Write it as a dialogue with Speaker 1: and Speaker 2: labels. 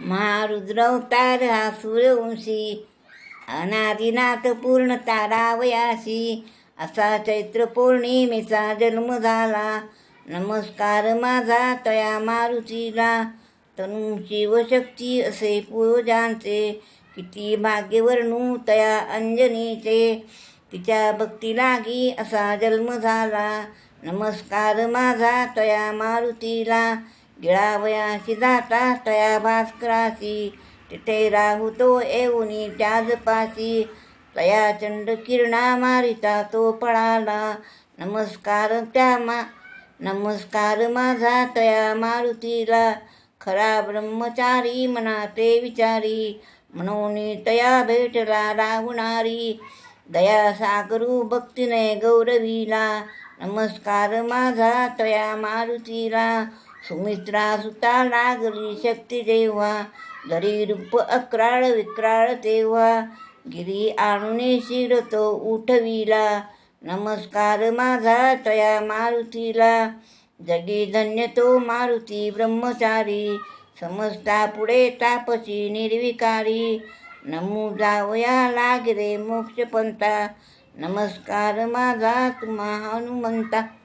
Speaker 1: महारुद्र अवतार हा सूर्यवंशी अनादिनाथ पूर्ण तारावयाशी असा चैत्र पौर्णिमेचा जन्म झाला. नमस्कार माझा तया मारुतीला. तनुची व शक्ती असे पूजांचे किती भाग्य वर्णू तया अंजनीचे. तिच्या भक्ती लागी असा जन्म झाला. नमस्कार माझा तया मारुतीला. गिळावयाशी जाता तया भास्कराशी तिथे राहू तो येऊनी त्याज पाशी तया चंड किरणा मारिता तो पळाला. नमस्कार त्या मा नमस्कार माझा तया मारुतीला. खरा ब्रह्मचारी मनाते विचारी. म्हणून तया भेटला राहुणारी. दया सागरू भक्तीने गौरवीला. नमस्कार माझा तया मारुतीला. सुमित्रा सुता लागली शक्ती देवा. दरी रूप अक्राळ विक्राळ तेव्हा गिरी आणूने शिर तो उठविला. नमस्कार माझा तया मारुतीला. जगी धन्य तो मारुती ब्रह्मचारी. समजता पुढे तापसी निर्विकारी. नमू जावया लाग रे मोक्षपंथा. नमस्कार माझा तुम्हा हनुमंता.